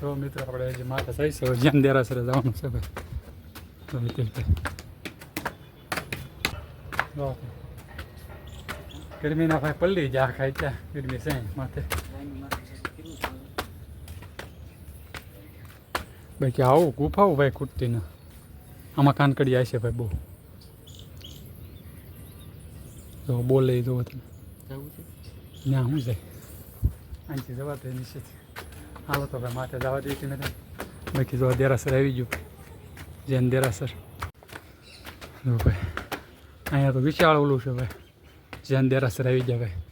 તો મિત્રો આપણે જે માથા છે જ્યાં દેરાસરે જવાનું છે ભાઈ. તો નીતિશભાઈ ગરમીના ભાઈ પલ્લી જા ખાય ત્યાં. ગરમી છે માથે. બાકી આવું ગુફાવું ભાઈ ખૂટતી ના. આમાં કાનકડી આવશે છે ભાઈ બહુ. તો બોલે તમે. ના હું જાય. આંચી જવા તો નિશ્ચિત હાલો તો ભાઈ માથે જવા દઈએ કે નથી બાકી જો દેરાસર આવી ગયું જૈન દેરાસર જો ભાઈ અહીંયા તો વિશાળ ઓલું છે ભાઈ જૈન દેરાસર આવી ગયા ભાઈ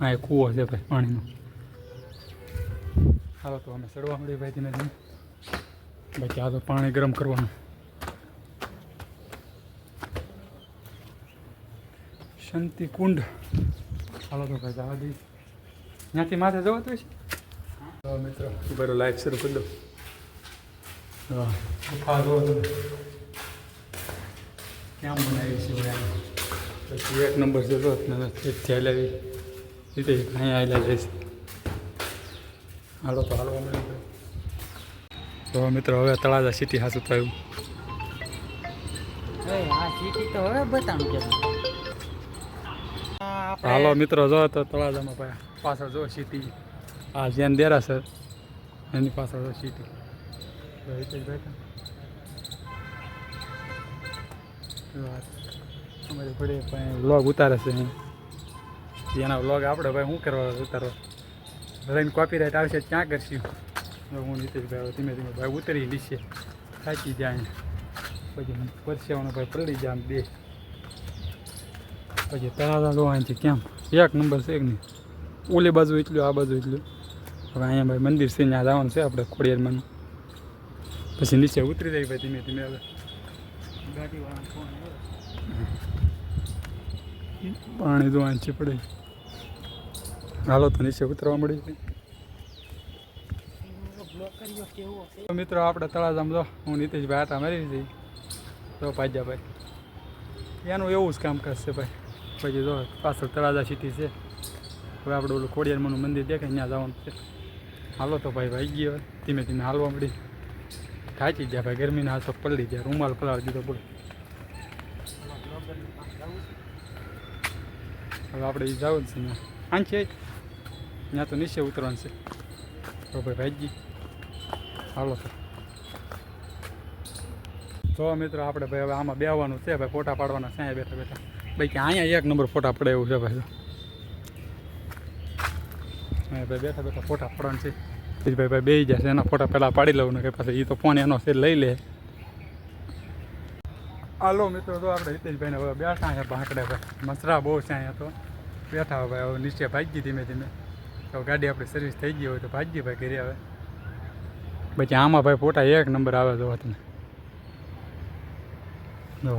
આ એક કૂવો છે ભાઈ પાણીનો હાલો તો અમે ચડવા મળીએ ભાઈ ધીમે ધીમે બાકી આ તો પાણી ગરમ કરવાનું શાંતિ કુંડ હાલો તો ભાઈ જવા દઈશ. ત્યાંથી માથે જવાતું તો મિત્રો. બરો લાઈફ શરૂ કરી દો. ગુફા જો ક્યાં બનાવી છે પછી એક નંબર જતો તો ત્યાંથી લાવી રીતે અહીંયા આવેલા જઈશ હાલો તો હાલો મળે તો મિત્રો હવે તળાજા સિટી હાસું થયું. હા સિટી તો હવે બતાવું કે હાલો મિત્રો, જો તો તળાજામાં ભાઈ પાછળ જો સિટી આ જેન દેરાસર એની પાછળ જો સિટી અમારે ઘોડી ભાઈ વ્લોગ ઉતારે છે. એના વ્લોગ આપણે ભાઈ શું કરવા ઉતારો? રહીને કોપીરાઇટ આવશે ક્યાં કરશું? હું નીતિશભાઈ ધીમે ધીમે ભાઈ ઉતરી લીશે. થાકી જાય પછી પરસેવાનો ભાઈ પલળી જાય બે. પછી તળાજા લો છે કેમ એક નંબર છે એક નહીં ઓલી બાજુ એટલું, આ બાજુ એટલું. હવે અહીંયા ભાઈ મંદિર છે, ત્યાં જવાનું છે આપણે ખોડિયારમાં. પછી નીચે ઉતરી જાય ભાઈ ધીમે ધીમે હવે. પાણી જો છે પડે. હાલો તો નીચે ઉતરવા મળી છે. મિત્રો આપણે તળાજામ જો, હું નીતિશભાઈ આટા મારી જઈ તો ભાઈ એનું એવું જ કામકાજ છે ભાઈ. પછી જો પાછળ તળાજા સિટી છે. હવે આપણે ઓલું ખોડિયારમાંનું મંદિર દેખાય, ત્યાં જવાનું છે. હાલો તો ભાઈ ભાઈ ગયો. ધીમે ધીમે હાલવા મળી થાચી ગયા ભાઈ, ગરમીના હાથો પલળી ગયા. રૂમાલ પલાળી દીધો બોલો. હવે આપણે એ જવું જ છે આમ છે ત્યાં તો નીચે ઉતરવાનું છે. તો ભાઈ ભાઈ હાલો તો. જો મિત્રો, આપણે ભાઈ હવે આમાં બેહવાનું છે. ભાઈ ફોટા પાડવાના છે બેઠા બેઠા. ભાઈ કે અહીંયા એક નંબર ફોટા પડે એવું છે ભાઈ ભાઈ બેઠા બેઠા ફોટા પડવાનું છે. ભાઈ ભાઈ બે જશે, એના ફોટા પહેલાં પાડી લઉં ને કે પછી એ તો ફોન એનો છે, લઈ લે. હાલો મિત્રો, તો આપણે હિતેશભાઈને હવે બેઠા અહીંયા ભાંકડે ભાઈ. મસરા બહુ છે અહીંયા તો. બેઠા હોય ભાઈ, હવે નીચે ભાગી ધીમે ધીમે. તો ગાડી આપણી સર્વિસ થઈ ગઈ હોય તો ભાગી ભાઈ ઘરે આવે. પછી આમાં ભાઈ ફોટા એક નંબર આવે તો તમે જો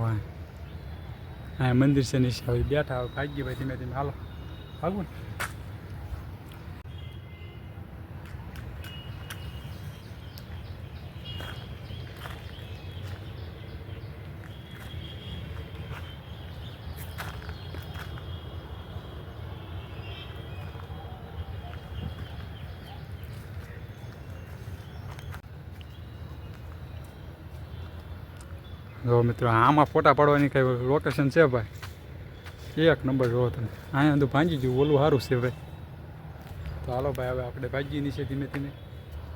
હા મંદિર છે આવી બેઠા હવે ભાગી ભાઈ ધીમે ધીમે. હાલો ભાગવું ને જો મિત્રો, આમાં ફોટા પાડવાની કંઈ લોકેશન છે ભાઈ? એક નંબર જોવો તમે. અહીંયા તો ભાંજી ગયું ઓલું સારું છે ભાઈ. તો હાલો ભાઈ, હવે આપણે ભાજી નીચે ધીમે ધીમે.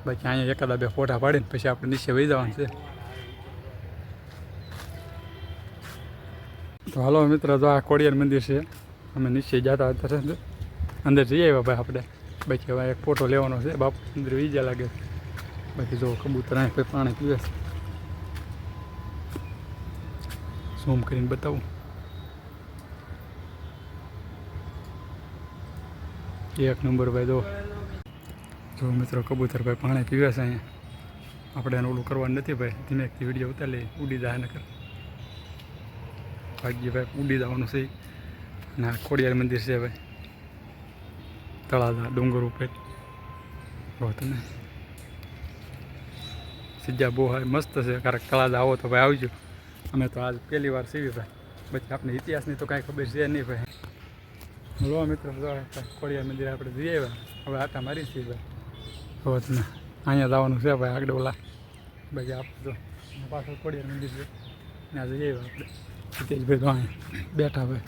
બાકી અહીંયા એકાદા બે ફોટા પાડીને પછી આપણે નીચે વહી જવાનું છે. તો હાલો મિત્રો, જો આ કોડિયાર મંદિર છે. અમે નીચે જતા હતા અંદર. જઈ આવ્યા ભાઈ આપણે. બાકી હવે એક ફોટો લેવાનો છે. બાપુ અંદર વીજા લાગે. બાકી જો કબૂતર અહીં પાણી પીવે છે. ઝૂમ કરીને બતાવું એક નંબર ભાઈ જો જો મિત્રો કબૂતર ભાઈ પાણી પીવે છે અહીંયા આપણે એને ઓલું કરવાનું નથી ભાઈ ધીમે એકથી વીડિયો ઉતારી લઈએ ઉડી જાય નકર ભાગ્ય ભાઈ ઉડી જવાનું છે અને આ ખોડિયાર મંદિર છે ભાઈ તળાજા ડુંગર ઉપર જો તમે સીધા બહુ મસ્ત છે ક્યારેક તળાજા આવો તો ભાઈ આવજો અમે તો આજ પહેલી વાર સીવી ભાઈ. પછી આપણે ઇતિહાસની તો કાંઈ ખબર છે નહીં ભાઈ. લો મિત્રો જો આ મંદિર આપણે જઈ આવ્યા. હવે આટા મારી છીએ ભાઈ. હોતના અહીંયા જવાનું છે ભાઈ આગળ ઓલા. બાકી આપણે જો પાછળ ખોડિયા મંદિર છે. ત્યાં જઈ આપણે. હિતેશભાઈ તો અહીંયા બેઠા ભાઈ.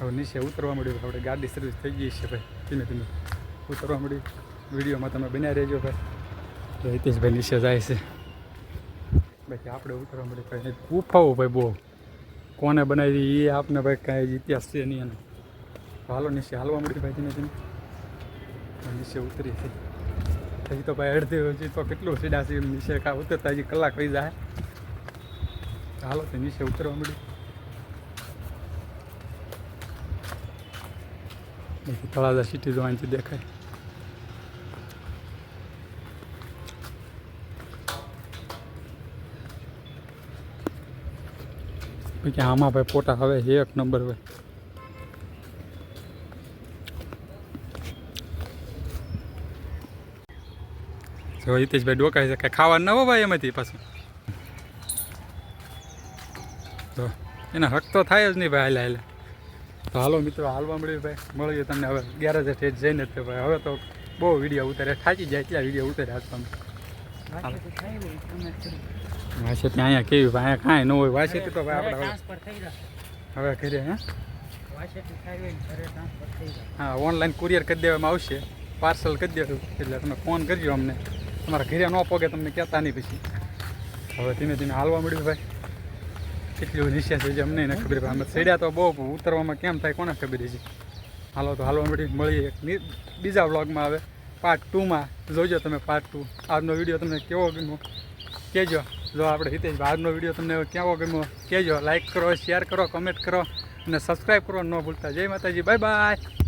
હવે નીચે ઉતરવા મળ્યું આપણે ગાડી સર્વિસ થઈ ગઈ છે ભાઈ. ધીમે ધીમે ઉતરવા મળ્યું. વિડીયોમાં તમે બન્યા રહેજો ભાઈ. તો હિતેશભાઈ નીચે જાય છે. બાકી આપણે ઉતરવા મળ્યું ભાઈ ગુફાઓ ભાઈ બહુ કોને બનાવી એ આપને ભાઈ કાંઈ ઇતિહાસ છે નહીં એનો. હાલો, નીચે હાલવા મળ્યું ભાઈ ધીમે ધીમે. નીચે ઉતરી છે હજી તો ભાઈ અડધી હજી તો કેટલું સીડા છે નીચે કા ઉતરતા હજી કલાક થઈ જાય. હાલો, તો નીચે ઉતરવા બાકી તળાજા સિટી જોવાની દેખાય. બાકી આમાં ભાઈ ફોટા હવે એક નંબર ભાઈ હિતેશભાઈ ડોકાય છે, કાંઈ ખાવા ન હો ભાઈ એમાંથી પાછું. તો એના હક તો થાય જ નહીં ભાઈ હાલે હાલે. તો હાલો મિત્રો, હાલવા મળ્યું ભાઈ. મળીએ તમને હવે. ગેરેજ સ્ટેજ જઈને જ ભાઈ. હવે તો બહુ વીડિયો ઉતારે થાકી જાય ત્યાં વીડિયો ઉતારે આજ વાસે ત્યાં અહીંયા કેવી ભાઈ કાંઈ ન હોય વાસેથી તો ભાઈ આપણે થઈ. હવે ઘરે હે થઈ. હા ઓનલાઈન કુરિયર કરી દેવામાં આવશે પાર્સલ કરી દેવું એટલે તમે ફોન કરજો અમને. તમારા ઘરે ન પોગે તમને કહેતા નહીં પછી. હવે ધીમે ધીમે હાલવા મળ્યું ભાઈ. કેટલી નિશ્ચય છે અમને ન ખબર ભાઈ. અમે ચડ્યા તો બહુ ઉતરવામાં કેમ થાય કોને ખબર છે હાલો તો હાલવા મળી મળીએ એક બીજા વ્લોગમાં આવે પાર્ટ ટુમાં જોજો તમે પાર્ટ ટુ આજનો વીડિયો તમને કેવો ગમ્યો? કહેજો જો આપણે હિતેજ બહારનો વીડિયો તમને કેવો ગમ્યો કહેજો લાઇક કરો શેર કરો કમેન્ટ કરો અને સબસ્ક્રાઈબ કરો ન ભૂલતા. જય માતાજી બાય બાય